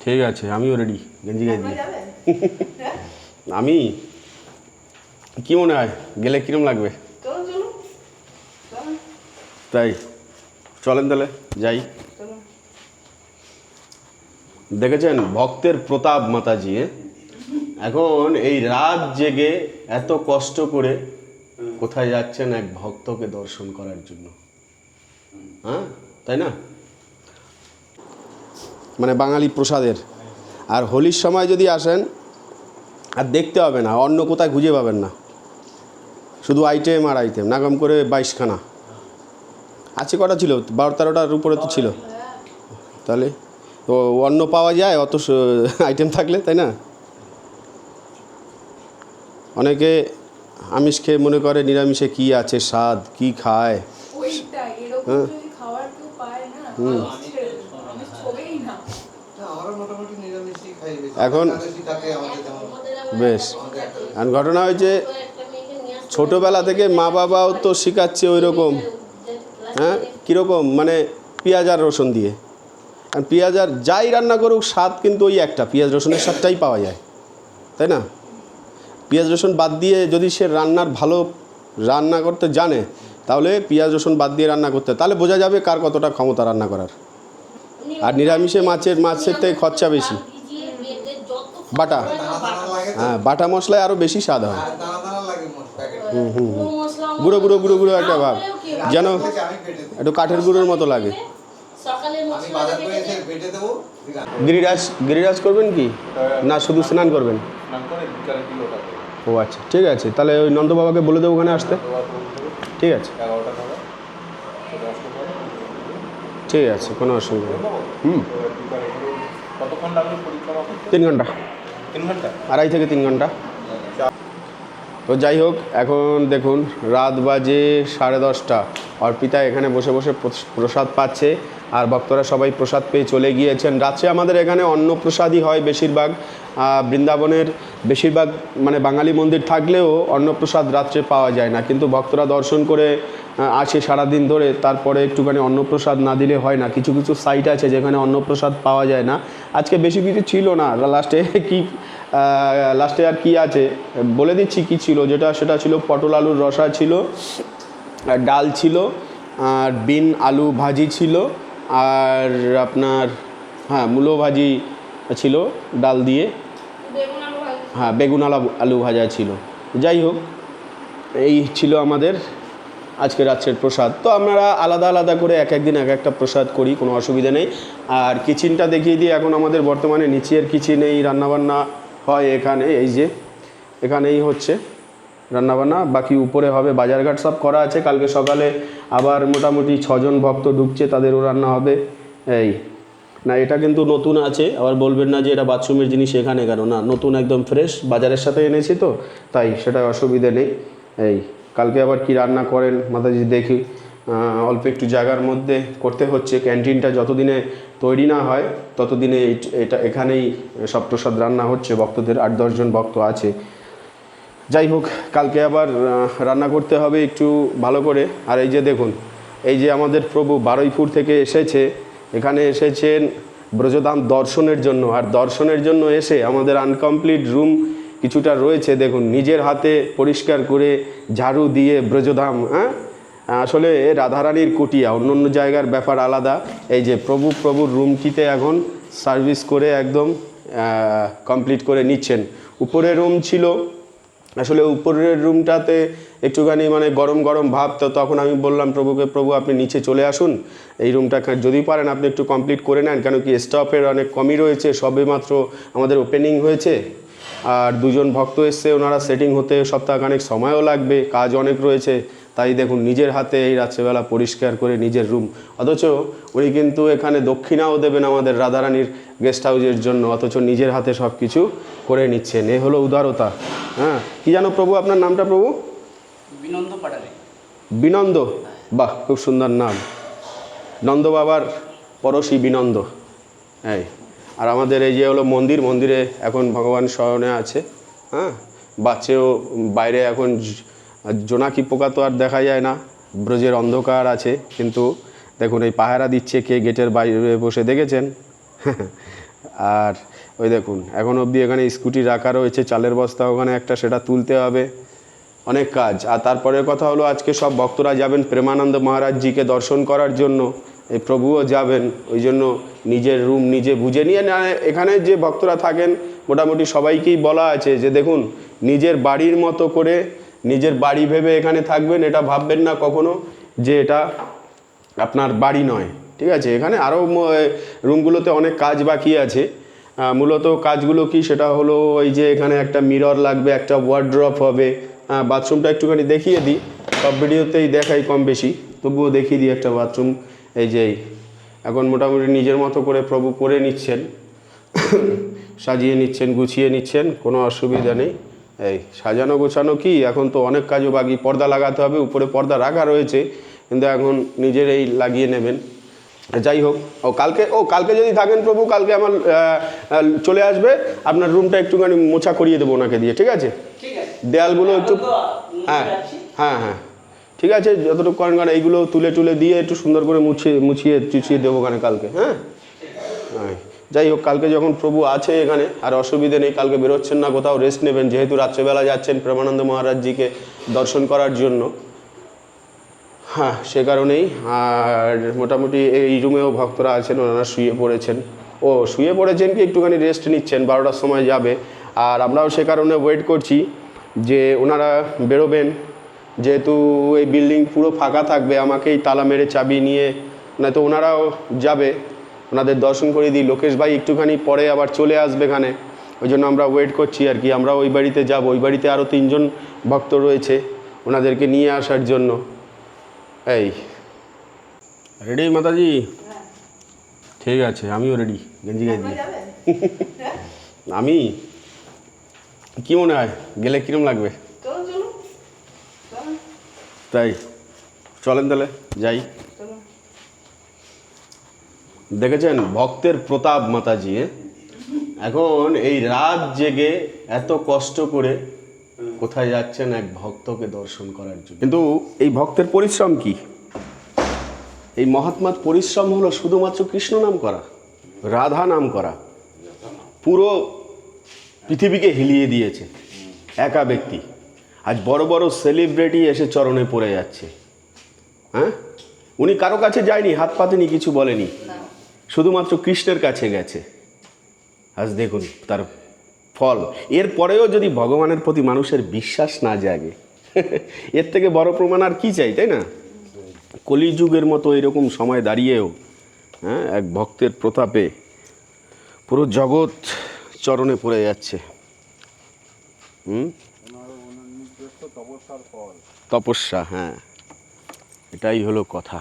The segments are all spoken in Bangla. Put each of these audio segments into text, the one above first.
ঠিক আছে আমিও রেডি গেঞ্জি গায়ে যাবেন হ্যাঁ আমি? কি মনে হয় গেলে কিরম লাগবে? তাই চলেন তাহলে যাই। দেখেছেন ভক্তের প্রতাপ মাতাজি? এখন এই রাত জেগে এত কষ্ট করে কোথায় যাচ্ছেন এক ভক্তকে দর্শন করার জন্য। হ্যাঁ তাই না? মানে বাঙালি প্রসাদের। আর হোলির সময় যদি আসেন আর দেখতে হবে না অন্য কোথায় খুঁজে পাবেন না। শুধু আইটেম আর আইটেম নাগাম করে বাইশখানা। আছে কটা ছিল? বারো তেরোটার উপরে তো ছিল। তাহলে তো অন্য পাওয়া যায় অত আইটেম থাকলে তাই না? অনেকে আমিষ খেয়ে মনে করে নিরামিষে কি আছে স্বাদ কি খায়। হ্যাঁ। যদি খাবার কেউ পায় না আমি ছবেই না না, আমরা মোটামুটি এখন-। বেশ। আর ঘটনা হয়েছে, ছোটোবেলা থেকে মা বাবাও তো শেখাচ্ছে ওই রকম হ্যাঁ? কীরকম? মানে পেঁয়াজ আর রসুন দিয়ে। আর পেঁয়াজ আর যাই রান্না করুক, স্বাদ কিন্তু ওই একটা। পেঁয়াজ রসুনের স্বাদটাই পাওয়া যায়, তাই না? পেঁয়াজ রসুন বাদ দিয়ে যদি সে রান্নার ভালো রান্না করতে জানে, তাহলে পেঁয়াজ রসুন বাদ দিয়ে রান্না করতে, তাহলে বোঝা যাবে কার কতটা ক্ষমতা রান্না করার। আর নিরামিষে মাছের মাছের থেকে খরচা বেশি। বাটা। হ্যাঁ বাটা মশলায় আরও বেশি স্বাদ হয়। হুম হুম প্যাকেট। গুঁড়ো গুঁড়ো গুঁড়ো গুঁড়ো একটা ভাব। যেন। একটু কাঠের গুঁড়োর মতো লাগে। গিরিরাজ গিরিরাজ করবেন কি? না, শুধু স্নান করবেন? ও আচ্ছা ঠিক আছে। তাহলে ওই নন্দ বাবাকে বলে দেবো ওখানে আসতে। ঠিক আছে। ঠিক আছে, কোনো অসুবিধা নেই। হুম। তিন ঘণ্টা। আড়াই থেকে তিন ঘণ্টা। তো যাই হোক, এখন দেখুন, রাত বাজে সাড়ে দশটা। অর্পিতা এখানে বসে বসে প্রসাদ পাচ্ছে। আর ভক্তরা সবাই প্রসাদ পেয়ে চলে গিয়েছেন। রাত্রে আমাদের এখানে অন্ন প্রসাদই হয় বেশিরভাগ। বৃন্দাবনের বেশিরভাগ মানে বাঙালি মন্দির থাকলেও অন্নপ্রসাদ রাত্রে পাওয়া যায় না। কিন্তু ভক্তরা দর্শন করে আসে সারাদিন ধরে। তারপরে একটুখানি অন্নপ্রসাদ না দিলে হয় না। কিছু কিছু সাইট আছে যেখানে অন্নপ্রসাদ পাওয়া যায় না। আজকে বেশি কিছু ছিল না। লাস্টে কি লাস্টে আর কি আছে? বলে দিচ্ছি কি ছিল। যেটা, সেটা ছিল পটল আলুর রসা ছিল ডাল ছিল, আর বিন আলু ভাজি ছিল আর আপনার হ্যাঁ মূলো ভাজি ছিল, ডাল দিয়ে। হ্যাঁ বেগুন আলু আলু ভাজা ছিল। যাই হোক, এই ছিল আমাদের আজকে রাত্রের প্রসাদ। তো আমরা আলাদা আলাদা করে এক একদিন এক একটা প্রসাদ করি, কোনো অসুবিধা নেই। আর কিচেনটা দেখিয়ে দিই, এখন আমাদের বর্তমানে নিচের কিচেনেই রান্নাবান্না হয় এখানে, এই যে, এখানেই হচ্ছে রান্নাবান্না। বাকি উপরে হবে বাজারঘাট সব করা আছে। কালকে সকালে আবার মোটামুটি ছজন ভক্ত ঢুকছে তাদেরও রান্না হবে। এই, না, এটা কিন্তু নতুন আছে, আবার বলবেন না যে এটা বাথরুমের জিনিস এখানে কেন? না, নতুন একদম ফ্রেশ বাজারের সাথে এনেছি তো, তাই সেটা অসুবিধে নেই। এই, কালকে আবার কি রান্না করেন মাতাজি দেখি। অল্প একটু জায়গার মধ্যে করতে হচ্ছে, ক্যান্টিনটা যতদিনে তৈরি না হয়, ততদিনে এটা এখানেই সব প্রসাদ রান্না হচ্ছে, ভক্তদের আট দশজন ভক্ত আছে। যাই হোক, কালকে আবার রান্না করতে হবে একটু ভালো করে। আর এই যে দেখুন, এই যে আমাদের প্রভু বারুইপুর থেকে এসেছে, এখানে এসেছেন ব্রজধাম দর্শনের জন্য। আর দর্শনের জন্য এসে আমাদের আনকমপ্লিট রুম কিছুটা রয়েছে, দেখুন, নিজের হাতে পরিষ্কার করে ঝাড়ু দিয়ে ব্রজধাম হ্যাঁ? আসলে রাধারানীর কুটিয়া, অন্য অন্য জায়গার ব্যাপার আলাদা। এই যে প্রভু, প্রভুর রুমটিতে এখন সার্ভিস করে একদম কমপ্লিট করে নিচ্ছেন। উপরে রুম ছিল আসলে উপরের রুমটাতে একটুখানি মানে গরম গরম ভাব, তো তখন আমি বললাম, প্রভুকে, প্রভু, আপনি নিচে চলে আসুন। এই রুমটা যদি পারেন, আপনি একটু কমপ্লিট করে নেন, কেন কি স্টাফের অনেক কমই রয়েছে, সবে মাত্র আমাদের ওপেনিং হয়েছে। আর দুজন ভক্ত এসছে, ওনারা সেটিং হতে সপ্তাহখানেক সময়ও লাগবে, কাজ অনেক রয়েছে। তাই দেখুন, নিজের হাতে এই রাত্রেবেলা পরিষ্কার করে নিজের রুম অথচ উনি কিন্তু এখানে দক্ষিণাও দেবেন আমাদের রাধারানীর গেস্ট হাউসের জন্য, অথচ নিজের হাতে সব কিছু করে নিচ্ছেন এ হলো উদারতা। হ্যাঁ কি জানো প্রভু আপনার নামটা প্রভু? বিনন্দ পাটালে। বিনন্দ? বাহ খুব সুন্দর নাম। নন্দ বাবার পরশী বিনন্দ। এই আর আমাদের এই যে হলো মন্দির মন্দিরে এখন ভগবান স্মরণে আছে। হ্যাঁ বাচ্চেও বাইরে এখন জোনাকি পোকা তো আর দেখা যায় না। ব্রজের অন্ধকার আছে কিন্তু দেখুন এই পাহারা দিচ্ছে কে গেটের বাইরে বসে দেখেছেন? আর ওই দেখুন, এখন অবধি এখানে স্কুটি রাখা রয়েছে, চালের বস্তা ওখানে একটা, সেটা তুলতে হবে। অনেক কাজ। আর তারপরের কথা হলো, আজকে সব ভক্তরা যাবেন প্রেমানন্দ মহারাজজিকে দর্শন করার জন্য। এই প্রভুও যাবেন, ওই জন্য নিজের রুম নিজে বুঝে নিয়ে এখানে যে ভক্তরা থাকেন, মোটামুটি সবাইকেই বলা আছে যে, দেখুন, নিজের বাড়ির মতো করে নিজের বাড়ি ভেবে এখানে থাকবেন, এটা ভাববেন না কখনো যে এটা আপনার বাড়ি নয়। ঠিক আছে? এখানে আরও রুমগুলোতে অনেক কাজ বাকি আছে। মূলত কাজগুলো কি? সেটা হলো ওই যে এখানে একটা মিরর লাগবে, একটা ওয়ার্ড্রপ হবে। বাথরুমটা একটুখানি দেখিয়ে দিই। সব ভিডিওতেই দেখাই কম বেশি, তবুও দেখিয়ে দিই একটা বাথরুম এই যে এখন মোটামুটি নিজের মতো করে প্রভু করে নিচ্ছেন। সাজিয়ে নিচ্ছেন, গুছিয়ে নিচ্ছেন, কোনো অসুবিধা নেই। এই, সাজানো গোছানো কি? এখন তো অনেক কাজও বাকি। পর্দা লাগাতে হবে, উপরে পর্দা রাখা রয়েছে, কিন্তু এখন নিজেরাই লাগিয়ে নেবেন। যাই হোক ও কালকে ও কালকে যদি থাকেন প্রভু কালকে আমার চলে আসবে আপনার রুমটা একটুখানি মোছা করিয়ে দেবো ওনাকে দিয়ে ঠিক আছে? দেয়ালগুলো একটু হ্যাঁ হ্যাঁ হ্যাঁ ঠিক আছে যতটুকু করেন কারণ এইগুলো তুলে টুলে দিয়ে একটু সুন্দর করে মুছিয়ে মুছিয়ে চুচিয়ে দেবো ওখানে কালকে হ্যাঁ? হ্যাঁ। যাই হোক কালকে যখন প্রভু আছে এখানে আর অসুবিধে নেই কালকে বেরোচ্ছেন না কোথাও রেস্ট নেবেন যেহেতু রাত্রেবেলা যাচ্ছেন প্রেমানন্দ মহারাজজিকে দর্শন করার জন্য। হ্যাঁ সে কারণেই। আর মোটামুটি এই রুমেও ভক্তরা আছেন, ওনারা শুয়ে পড়েছেন। ও, শুয়ে পড়েছেন কি একটুখানি রেস্ট নিচ্ছেন, বারোটার সময় যাবে। আর আমরাও সে কারণে ওয়েট করছি যে ওনারা বেরোবেন। যেহেতু এই বিল্ডিং পুরো ফাঁকা থাকবে, আমাকেই তালা মেরে চাবি নিয়ে নয়তো ওনারাও যাবে। ওনাদের দর্শন করে দিই। লোকেশ ভাই একটুখানি পরে আবার চলে আসবে এখানে। ওই জন্য আমরা ওয়েট করছি আর কি। আমরা ওই বাড়িতে যাব। ওই বাড়িতে আরও তিনজন ভক্ত রয়েছে ওনাদেরকে নিয়ে আসার জন্য। এই রেডি মাতাজি? ঠিক আছে আমিও রেডি গেঞ্জি দিয়ে। হ্যাঁ আমি? কি মনে হয় গেলে কিরম লাগবে? তাই চলেন তাহলে যাই। দেখেছেন ভক্তের প্রতাপ মাতাজি হ্যাঁ? এখন এই রাত জেগে এত কষ্ট করে কোথায় যাচ্ছেন এক ভক্তকে দর্শন করার জন্য? কিন্তু এই ভক্তের পরিশ্রম কি? এই মহাত্মার পরিশ্রম হলো শুধুমাত্র কৃষ্ণ নাম করা, রাধা নাম করা। পুরো পৃথিবীকে হিলিয়ে দিয়েছে একা ব্যক্তি। আজ বড় বড় সেলিব্রিটি এসে চরণে পড়ে যাচ্ছে। হ্যাঁ? উনি কারও কাছে যায়নি, হাত পাতেনি কিছু বলেনি। শুধুমাত্র কৃষ্ণের কাছে গেছে। আজ দেখুন তার ফল। এর পরেও যদি ভগবানের প্রতি মানুষের বিশ্বাস না জাগে, এর থেকে বড় প্রমাণ আর কি চাই, তাই না? কলিযুগের মতো এরকম সময় দাঁড়িয়েও হ্যাঁ এক ভক্তের প্রতাপে পুরো জগৎ চরণে পড়ে যাচ্ছে। হুম? তপস্যা হ্যাঁ। এটাই হলো কথা।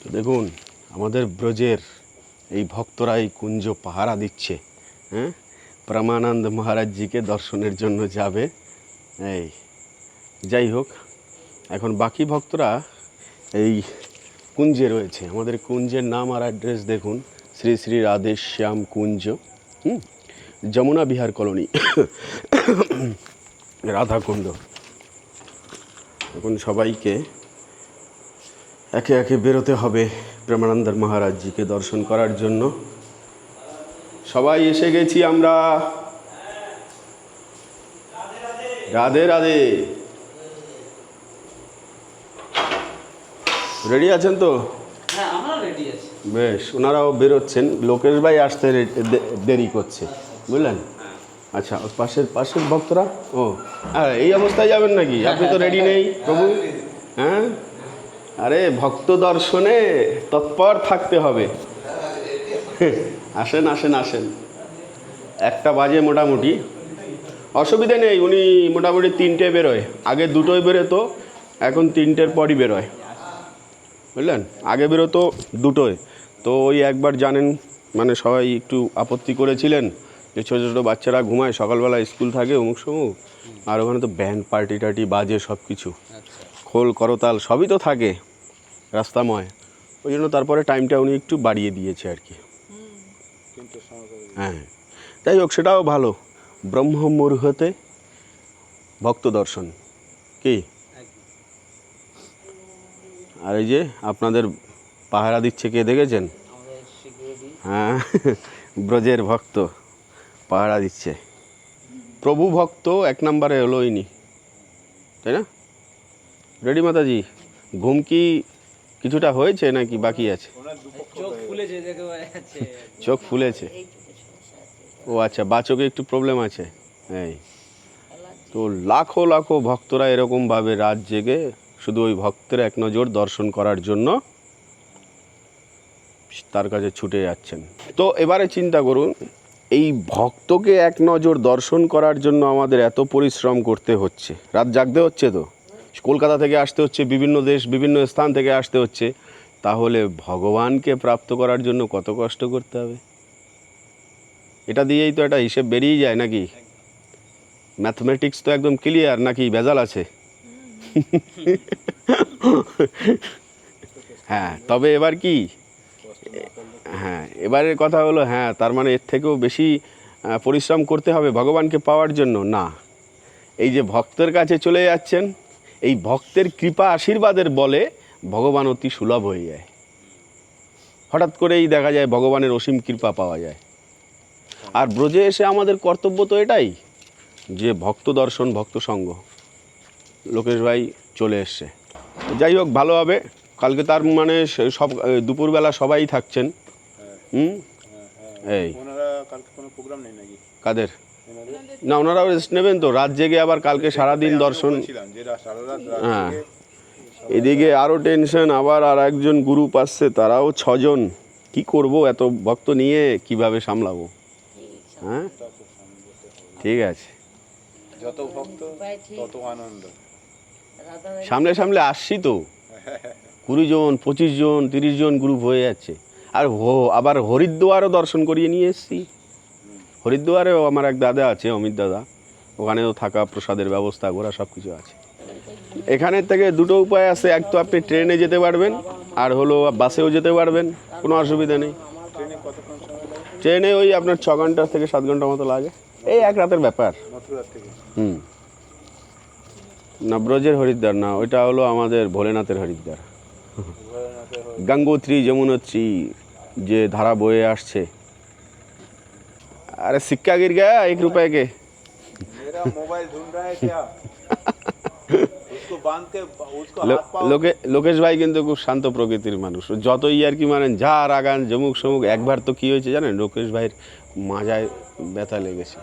তো দেখুন, আমাদের ব্রজের এই ভক্তরা এই কুঞ্জ পাহারা দিচ্ছে হ্যাঁ? প্রামানন্দ মহারাজজিকে দর্শনের জন্য যাবে। এই, যাই হোক, এখন বাকি ভক্তরা এই কুঞ্জে রয়েছে। আমাদের কুঞ্জের নাম আর অ্যাড্রেস দেখুন, শ্রী শ্রী রাধেশ্যাম কুঞ্জ, হুম? যমুনা বিহার কলোনি। রাধাকুণ্ড। এখন সবাইকে একে একে বেরোতে হবে প্রেমানন্দর মহারাজজিকে দর্শন করার জন্য। সবাই এসে গেছি আমরা। রাধে রাধে। রেডি আছেন তো? হ্যাঁ বেশ ওনারাও বেরোচ্ছেন। লোকেশ ভাই আসতে দেরি করছে। বুঝলেন? আচ্ছা ওর পাশের পাশের ভক্তরা? ও আর এই অবস্থায় যাবেন নাকি? আপনি তো রেডি নেই প্রভু। হ্যাঁ? আরে ভক্ত দর্শনে তৎপর থাকতে হবে। আসেন আসেন আসেন। একটা বাজে মোটামুটি। অসুবিধে নেই, উনি মোটামুটি তিনটে বেরোয়। আগে দুটোই বেরোতো, এখন তিনটের পরই বেরোয়। বুঝলেন? আগে বেরোতো দুটোয় তো ওই একবার জানেন মানে সবাই একটু আপত্তি করেছিলেন যে ছোটো ছোটো বাচ্চারা ঘুমায়, সকালবেলা স্কুল থাকে অমুক সমুক আর ওখানে তো ব্যান্ড পার্টি টার্টি বাজে সব কিছু খোল, করতাল, সবই তো থাকে, রাস্তাময়। ওই জন্য তারপরে টাইমটা উনি একটু বাড়িয়ে দিয়েছে আর কি। হ্যাঁ। যাই হোক সেটাও ভালো। ব্রহ্ম মুহূর্তে ভক্ত দর্শন। কি? আর এই যে আপনাদের পাহারা দিচ্ছে কে দেখেছেন? হ্যাঁ ব্রজের ভক্ত পাহারা দিচ্ছে। প্রভু ভক্ত এক নম্বরে হলো ইনি। তাই না? রেডি মাতাজি ঘুম কি কিছুটা হয়েছে নাকি বাকি আছে? চোখ ফুলেছে চোখ ফুলেছে দেখে বোঝা যাচ্ছে চোখ ফুলেছে ও আচ্ছা বা চোখে একটু প্রবলেম আছে। এই। তো লাখো লাখো ভক্তরা এরকমভাবে রাত জেগে শুধু ওই ভক্তের এক নজর দর্শন করার জন্য তার কাছে ছুটে যাচ্ছেন। তো এবারে চিন্তা করুন, এই ভক্তকে এক নজর দর্শন করার জন্য আমাদের এত পরিশ্রম করতে হচ্ছে। রাত জাগতে হচ্ছে তো? কলকাতা থেকে আসতে হচ্ছে, বিভিন্ন দেশ, বিভিন্ন স্থান থেকে আসতে হচ্ছে। তাহলে ভগবানকে প্রাপ্ত করার জন্য কত কষ্ট করতে হবে? এটা দিয়েই তো একটা হিসেব বেরিয়ে যায় নাকি? ম্যাথমেটিক্স তো একদম ক্লিয়ার নাকি ভেজাল আছে? হ্যাঁ তবে এবার কি? হ্যাঁ এবারের কথা হলো হ্যাঁ তার মানে এর থেকেও বেশি পরিশ্রম করতে হবে ভগবানকে পাওয়ার জন্য। না, এই যে ভক্তের কাছে চলে যাচ্ছেন, এই ভক্তের কৃপা আশীর্বাদের বলে ভগবান অতি সুলভ হয়ে যায়। হঠাৎ করেই দেখা যায় ভগবানের অসীম কৃপা পাওয়া যায়। আর ব্রজে এসে আমাদের কর্তব্য তো এটাই যে ভক্ত দর্শন ভক্ত সঙ্গ। লোকেশ ভাই চলে এসছে। যাই হোক ভালো হবে। কালকে তার মানে সব দুপুরবেলা সবাই থাকছেন। হুম? এই। কালকে কোনো প্রোগ্রাম নেই নাকি? কাদের? না ওনারাও রেস্ট নেবেন তো। রাত জেগে আবার কালকে সারাদিন দর্শন। হ্যাঁ। এদিকে আরও টেনশন আবার আর একজন গ্রুপ আসছে তারাও ছজন। কি করব এত ভক্ত নিয়ে কীভাবে সামলাবো? হ্যাঁ ঠিক আছে। যত ভক্ত তত আনন্দ। সামনে সামনে আসছি তো। কুড়ি জন পঁচিশ জন তিরিশ জন গ্রুপ হয়ে যাচ্ছে। আর হো আবার হরিদ্বারও দর্শন করিয়ে নিয়ে এসছি। হরিদ্বারেও আমার এক দাদা আছে অমিত দাদা। ওখানেও থাকা প্রসাদের ব্যবস্থা ঘোরা সব কিছু আছে। এখানের থেকে দুটো উপায় আছে এক তো আপনি ট্রেনে যেতে পারবেন আর হলো বাসেও যেতে পারবেন কোনো অসুবিধা নেই। ট্রেনে কতক্ষণ সময় লাগে ট্রেনে ওই আপনার ছ ঘন্টা থেকে সাত ঘন্টা মতো লাগে এই এক রাতের ব্যাপার মথুরার থেকে হুম না ব্রজের হরিদ্বার না ওইটা হলো আমাদের ভোলেনাথের হরিদ্বার গঙ্গোত্রী যমুনোত্রী যে ধারা বয়ে আসছে अरे सिक्का गिर गया एक रुपए के मेरा मोबाइल ढूंढ रहा है क्या লোকেশ ভাই কিন্তু খুব শান্ত প্রকৃতির মানুষ যত ইয়ার কি মানেন যা রাগান জমুক সমুক একবার তো কী হয়েছে জানেন লোকেশ ভাইয়ের মাজায় ব্যথা লেগেছে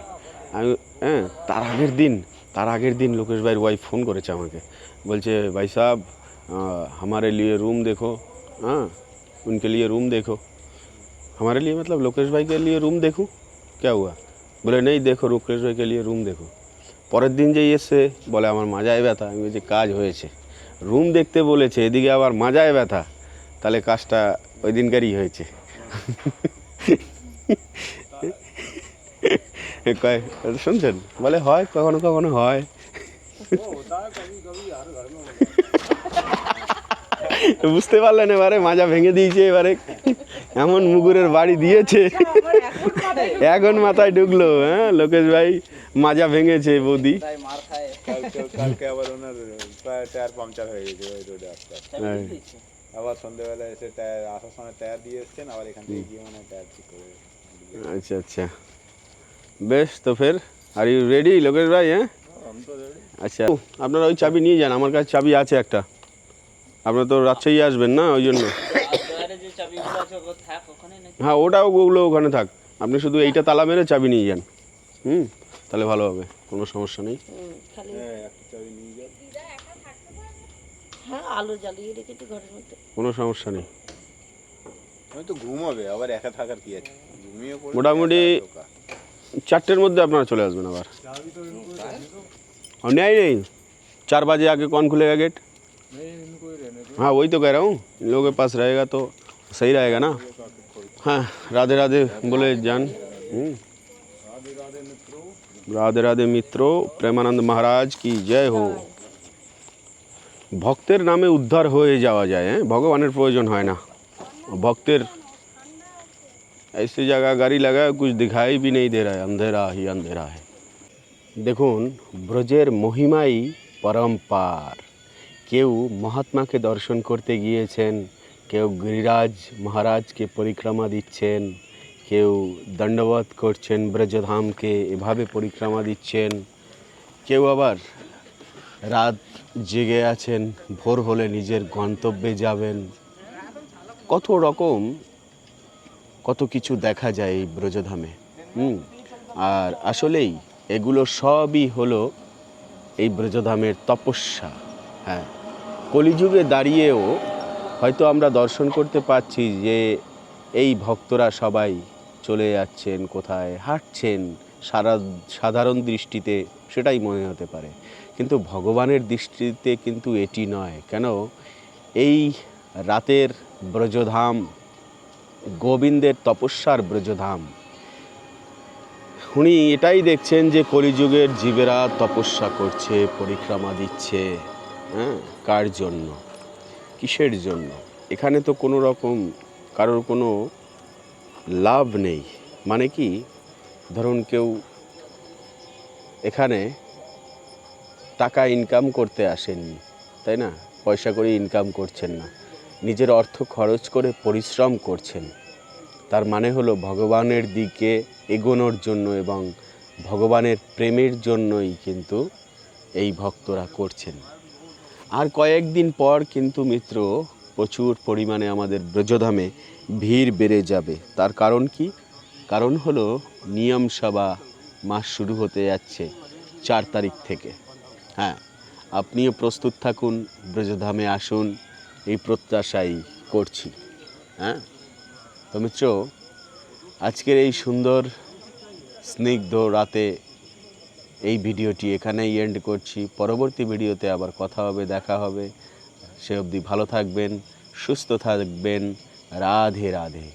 আমি হ্যাঁ তার আগের দিন তার আগের দিন লোকেশ ভাইয়ের ওয়াইফ ফোন করেছে আমাকে। বলছে ভাই সাহ হামারে লিয়ে রুম দেখো হ্যাঁ উনকে লিয়ে রুম দেখো। हमारे লিয়ে মতলব লোকেশ ভাইকে লিয়ে রুম দেখো? কে হুয়া? বলে নেই দেখো লোকেশ ভাইকে লিয়ে রুম দেখো। পরের দিন যেই এসছে বলে, আমার মাজায় ব্যথা। আমি বলছি, কাজ হয়েছে। রুম দেখতে বলেছে, এদিকে আবার মাজায় ব্যথা। তাহলে কাজটা ওই দিনকারই হয়েছে। কয়, শুনছেন? বলে, হয়, কখনো কখনো হয়। বুঝতে পারলেন এবারে, মাজা ভেঙে দিয়েছে এবারে। এমন মুগুরের বাড়ি দিয়েছে। এখন মাথায় ঢুকলো হ্যাঁ লোকেশ ভাই মাজা ভেঙেছে বৌদি। তাই মার খায়। কালকে কালকে আবার ওনার টায়ার পাংচার হয়ে গেছে ওই রোডে। হ্যাঁ। আবার সন্ধ্যেবেলা এসে টায়ার আসার সময় টায়ার দিয়ে এসছেন আবার এখান থেকে গিয়ে মানে টায়ার ঠিক করে আচ্ছা আচ্ছা। বেশ তো ফের আর ইউ রেডি লোকেশ ভাই হ্যাঁ? আচ্ছা আপনারা ওই চাবি নিয়ে যান আমার কাছে চাবি আছে একটা। আপনারা তো রাত্রেই আসবেন না ওই জন্য বাইরে যে চাবিগুলো আছে ওগুলো থাক ওখানে নাকি হ্যাঁ ওটাও ওগুলো ওখানে থাক আপনি শুধু এইটা তালা মেরে চাবি নিয়ে যান হুম তাহলে ভালো হবে কোনো সমস্যা নেই খালি হ্যাঁ একটা চাবি নিয়ে যাও হ্যাঁ আলো জ্বালিয়ে রেখেছি ঘরের মধ্যে কোনো সমস্যা নেই আমি তো ঘুমাবে আবার একা থাকার কি আছে ঘুমিয়ে পড়লে মোটামুটি- একা ঢোকা। चार মধ্যে আপনারা চলে আসবেন আবার और नहीं नहीं चार बजे आके कौन खुलेगा गेट हाँ वही तो कह रहा हूँ इन लोगों के पास रहेगा तो सही रहेगा ना हाँ राधे राधे बोले जान हम्म। রাধে রাধে মিত্র প্রেমানন্দ মহারাজ কি জয় হো ভক্তের নামে উদ্ধার হয়ে যাওয়া যায় হ্যাঁ ভগবানের প্রয়োজন হয় না ভক্তের ऐसी जगह गाड़ी लगा कुछ दिखाई भी नहीं दे रहा है अंधेरा ही अंधेरा है দেখুন ব্রজের মহিমাই পরম্পার কেউ মহাত্মাকে দর্শন করতে গিয়েছেন কেউ গিরিরাজ মহারাজকে পরিক্রমা দিচ্ছেন, কেউ দণ্ডবত করছেন ব্রজধামকে, এভাবে পরিক্রমা দিচ্ছেন। কেউ আবার রাত জেগে আছেন, ভোর হলে নিজের গন্তব্যে যাবেন। কত রকম, কত কিছু দেখা যায় এই ব্রজধামে, হুম? আর আসলেই এগুলো সবই হলো এই ব্রজধামের তপস্যা হ্যাঁ। কলিযুগে দাঁড়িয়েও হয়তো আমরা দর্শন করতে পাচ্ছি যে এই ভক্তরা সবাই চলে যাচ্ছেন, কোথায় হাঁটছেন, সারা সাধারণ দৃষ্টিতে সেটাই মনে হতে পারে। কিন্তু ভগবানের দৃষ্টিতে কিন্তু এটি নয়। কেন? এই রাতের ব্রজধাম, গোবিন্দের তপস্যার ব্রজধাম, উনি এটাই দেখছেন যে কলিযুগের জীবেরা তপস্যা করছে, পরিক্রমা দিচ্ছে হ্যাঁ কার জন্য? কিসের জন্য? এখানে তো কোনো রকম কারোর কোনো লাভ নেই। মানে কি? ধরুন কেউ এখানে টাকা ইনকাম করতে আসেননি, তাই না? পয়সা করে ইনকাম করছেন না। নিজের অর্থ খরচ করে পরিশ্রম করছেন। তার মানে হলো ভগবানের দিকে এগোনোর জন্য এবং ভগবানের প্রেমের জন্যই কিন্তু এই ভক্তরা করছেন। আর কয়েকদিন পর কিন্তু মিত্র, প্রচুর পরিমাণে আমাদের ব্রজধামে ভিড় বেড়ে যাবে। তার কারণ কি? কারণ হলো নিয়ম সভা মাস শুরু হতে যাচ্ছে চার তারিখ থেকে। হ্যাঁ আপনিও প্রস্তুত থাকুন, ব্রজধামে আসুন, এই প্রত্যাশাই করছি। হ্যাঁ তো মিত্র, আজকের এই সুন্দর, স্নিগ্ধ রাতে এই ভিডিওটি এখানেই এন্ড করছি। পরবর্তী ভিডিওতে আবার কথা হবে, দেখা হবে। সে অবধি ভালো থাকবেন, সুস্থ থাকবেন। রাধে রাধে।